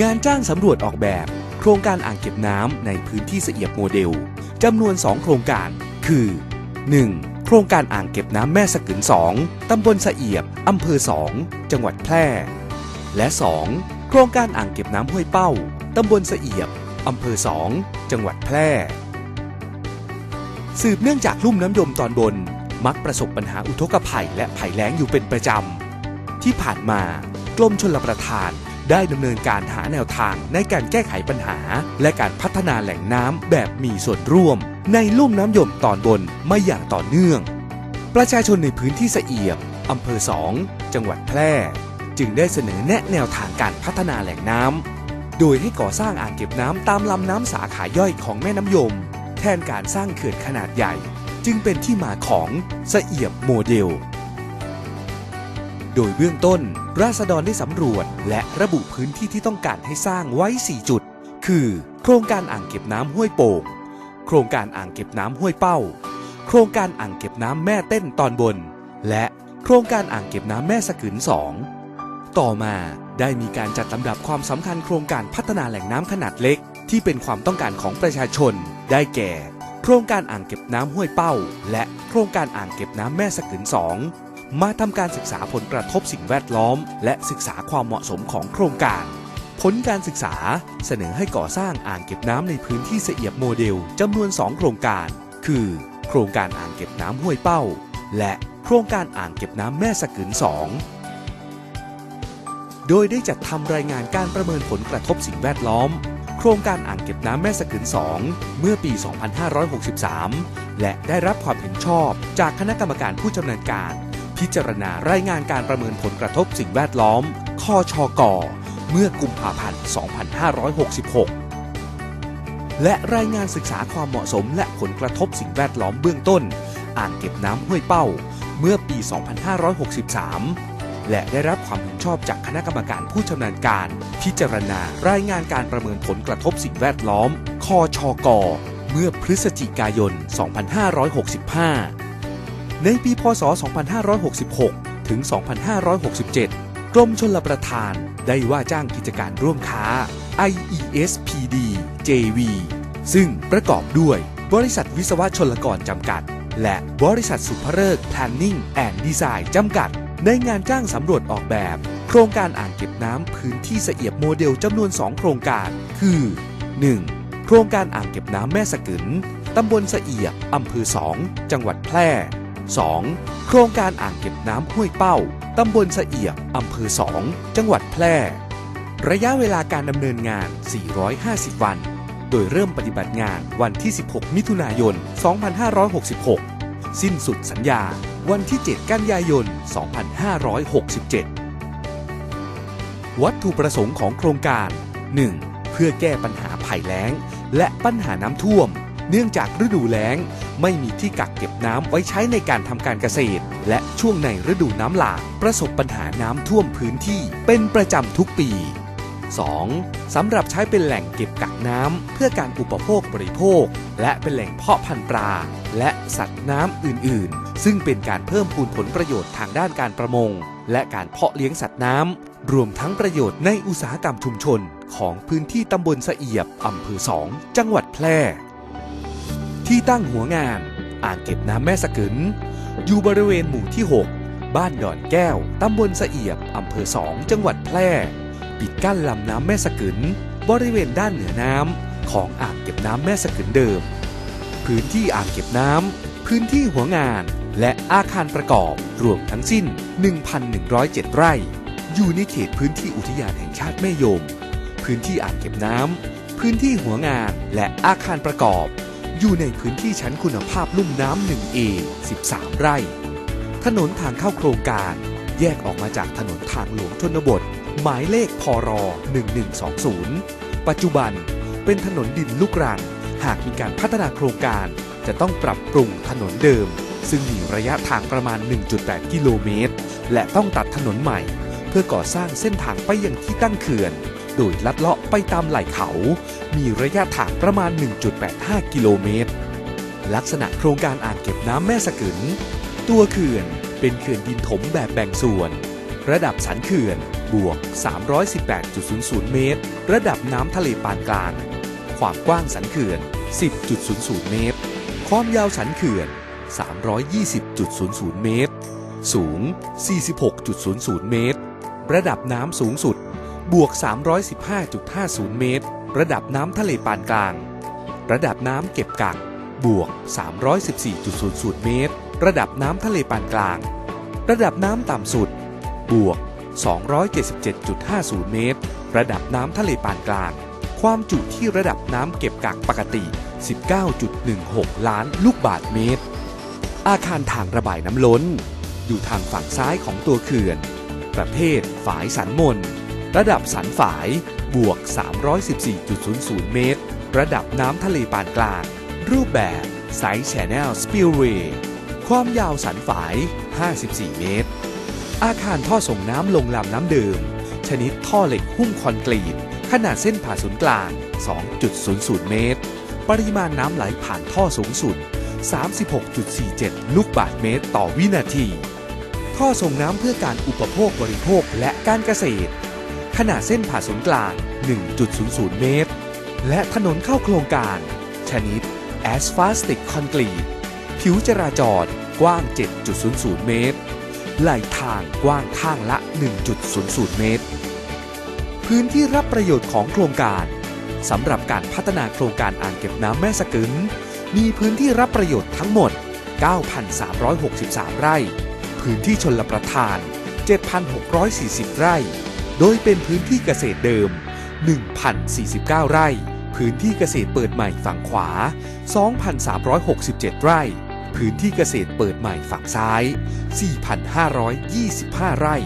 งานจ้างสำรวจออกแบบ โครงการอ่างเก็บน้ำในพื้นที่เสียบโมเดลจำนวน 2 โครงการ คือ 1. โครงการอ่างเก็บน้ำแม่สะกึน2ตำบลเอียบอำเภอ 2 จังหวัดแพร่ และ 2. โครงการอ่างเก็บน้ำห้วยเป้าตำบลเอียบอำเภอ 2 จังหวัดแพร่ สืบเนื่องจากลุ่มน้ำยมตอนบน มักประสบปัญหาอุทกภัยและภัยแล้งอยู่เป็นประจำ ที่ผ่านมากรมชลประทาน ได้ดำเนินการหาแนวทางในการแก้ไขปัญหา และการพัฒนาแหล่งน้ำแบบมีส่วนร่วม ในลุ่มน้ำยมตอนบนมาอย่างต่อเนื่อง ประชาชนในพื้นที่สะเอียบอำเภอสองจังหวัดแพร่ จึงได้เสนอแนะแนวทางการพัฒนาแหล่งน้ำโดยให้ก่อสร้างอ่างเก็บน้ำตามลำน้ำสาขาย่อยของแม่น้ำยม แทนการสร้างเขื่อนขนาดใหญ่ จึงเป็นที่มาของสะเอียบโมเดล โดยเบื้องต้น ราษฎรได้สำรวจ และระบุพื้นที่ที่ต้องการให้สร้างไว้ 4 จุด คือ โครงการอ่างเก็บน้ำห้วยโป่ง โครงการอ่างเก็บน้ำห้วยเป้า โครงการอ่างเก็บน้ำแม่เต้นตอนบน และโครงการอ่างเก็บน้ำแม่สะกึนสองต่อมาได้มีการจัดลำดับความสำคัญโครงการพัฒนาแหล่งน้ำขนาดเล็ก ที่เป็นความต้องการของประชาชน ได้แก่ โครงการอ่างเก็บน้ำห้วยเป้า และโครงการอ่างเก็บน้ำแม่สะกึนสอง มาทำการศึกษาผลกระทบสิ่งแวดล้อม และศึกษาความเหมาะสมของโครงการ ผลการศึกษาเสนอให้ก่อสร้างอ่างเก็บน้ำในพื้นที่เสียบโมเดลจำนวน 2 โครงการ คือ โครงการอ่างเก็บน้ำห้วยเป้า และโครงการอ่างเก็บน้ำแม่สะกึนสองโดยได้จัดทำรายงานการประเมินผลกระทบสิ่งแวดล้อม โครงการอ่างเก็บน้ำแม่สะกึน2 เมื่อปี 2563 และได้รับความเห็นชอบจากคณะกรรมการผู้ชำนาญการ พิจารณารายงานการประเมินผลกระทบสิ่งแวดล้อม คอชกเมื่อกุมภาพันธ์ 2566 และรายงานศึกษาความเหมาะสมและผลกระทบสิ่งแวดล้อมเบื้องต้น อ่างเก็บน้ำห้วยเป้า เมื่อปี 2563 และได้รับความเห็นชอบจากคณะกรรมการผู้ชำนาญการ พิจารณารายงานการประเมินผลกระทบสิ่งแวดล้อม คอชกเมื่อพฤศจิกายน 2565 ในปีพศ 2566 ถึง 2567 กรมชลประทานได้ว่าจ้างกิจการร่วมค้า IESPD JV ซึ่งประกอบด้วย บริษัทวิศวะชลกรจำกัด และบริษัทสุภเริก Planning and Design จำกัด ในงานจ้างสำรวจออกแบบ โครงการอ่างเก็บน้ำพื้นที่เสเอียบโมเดลจำนวน 2 โครงการ คือ 1. โครงการอ่างเก็บน้ำแม่สะกึนตำบลสเอียบอำเภอ 2 จังหวัดแพร่ 2. โครงการอ่างเก็บน้ำห้วยเป้า ตำบลสะเอียบ อำเภอ 2 จังหวัดแพร่ ระยะเวลาการดำเนินงาน 450 วัน โดยเริ่มปฏิบัติงานวันที่ 16 มิถุนายน 2566 สิ้นสุดสัญญาวันที่ 7 กันยายน 2567 วัตถุประสงค์ของโครงการ 1. เพื่อแก้ปัญหาภัยแล้ง และปัญหาน้ำท่วม เนื่องจากฤดูแล้ง ไม่มีที่กักเก็บน้ำไว้ใช้ในการทำการเกษตร และช่วงในฤดูน้ำหลากประสบปัญหาน้ำท่วมพื้นที่เป็นประจำทุกปี 2. สำหรับใช้เป็นแหล่งเก็บกักน้ำเพื่อการอุปโภคบริโภค และเป็นแหล่งเพาะพันธุ์ปลา และสัตว์น้ำอื่น ๆ ซึ่งเป็นการเพิ่มพูนผลประโยชน์ทางด้านการประมง และการเพาะเลี้ยงสัตว์น้ำรวมทั้งประโยชน์ในอุตสาหกรรมชุมชน ของพื้นที่ตำบลสะเอียบอำเภอสองจังหวัดแพร่ ที่ตั้งหัวงาน อ่างเก็บน้ำแม่สะกึนอยู่บริเวณหมู่ที่ 6 บ้านดอนแก้ว ตำบลสะเอียบ อำเภอสองจังหวัดแพร่ ปิดกั้นลำน้ำแม่สะกึนบริเวณด้านเหนือน้ำของอ่างเก็บน้ำแม่สะกึนเดิม พื้นที่อ่างเก็บน้ำพื้นที่หัวงาน และอาคารประกอบรวมทั้งสิ้น 1,107 ไร่ อยู่ในเขตพื้นที่อุทยานแห่งชาติแม่ยม พื้นที่อ่างเก็บน้ำพื้นที่หัวงานและอาคารประกอบ อยู่ในพื้นที่ชั้นคุณภาพลุ่มน้ำ 1A 13 ไร่ ถนนทางเข้าโครงการ แยกออกมาจากถนนทางหลวงชนบท หมายเลขพร 1120 ปัจจุบันเป็นถนนดินลูกรัง หากมีการพัฒนาโครงการ จะต้องปรับปรุงถนนเดิม ซึ่งมีระยะทางประมาณ 1.8 กิโลเมตร และต้องตัดถนนใหม่ เพื่อก่อสร้างเส้นทางไปยังที่ตั้งเขื่อน โดยลัดเลาะไปตามไหล่เขา มีระยะทางประมาณ 1.85 กิโลเมตร ลักษณะโครงการอ่างเก็บน้ำแม่สะกึนตัวเขื่อนเป็นเขื่อนดินถมแบบแบ่งส่วน ระดับสันเขื่อนบวก 318.00 เมตร ระดับน้ำทะเลปานกลาง ความกว้างสันเขื่อน 10.00 เมตร ความยาวสันเขื่อน 320.00 เมตร สูง 46.00 เมตร ระดับน้ำสูงสุด บวก 315.50 เมตร ระดับน้ำทะเลปานกลาง ระดับน้ำเก็บกัก บวก 314.00 เมตร ระดับน้ำทะเลปานกลาง ระดับน้ำต่ำสุด บวก 277.50 เมตร ระดับน้ำทะเลปานกลาง ความจุที่ระดับน้ำเก็บกักปกติ 19.16 ล้านลูกบาศก์เมตร อาคารทางระบายน้ำล้น อยู่ทางฝั่งซ้ายของตัวเขื่อน ประเภทฝายสันมน ระดับสันฝาย บวก 314.00 เมตร ระดับน้ำทะเลปานกลาง รูปแบบไซส์ Channel Spillway ความยาวสันฝาย 54 เมตร อาคารท่อส่งน้ำลงลำน้ำเดิม ชนิดท่อเหล็กหุ้มคอนกรีต ขนาดเส้นผ่าศูนย์กลาง 2.00 เมตร ปริมาณน้ำไหลผ่านท่อสูงสุด 36.47 ลูกบาศก์เมตรต่อวินาที ท่อส่งน้ำเพื่อการอุปโภคบริโภคและการเกษตร ขนาดเส้นผ่าศูนย์กลาง 1.00 เมตร และถนนเข้าโครงการ ชนิดแอสฟาสติกคอนกรีตผิวจราจรกว้าง 7.00 เมตร ไหลทางกว้างข้างละ 1.00 เมตร พื้นที่รับประโยชน์ของโครงการสำหรับการพัฒนาโครงการอ่างเก็บน้ำแม่สกึนมีพื้นที่รับประโยชน์ทั้งหมด 9,363 ไร่ พื้นที่ชนลประทาน 7,640 ไร่ โดยเป็นพื้นที่เกษตรเดิม 1,049 ไร่ พื้นที่เกษตรเปิดใหม่ฝั่งขวา 2,367 ไร่ พื้นที่เกษตรเปิดใหม่ฝั่งซ้าย 4,525 ไร่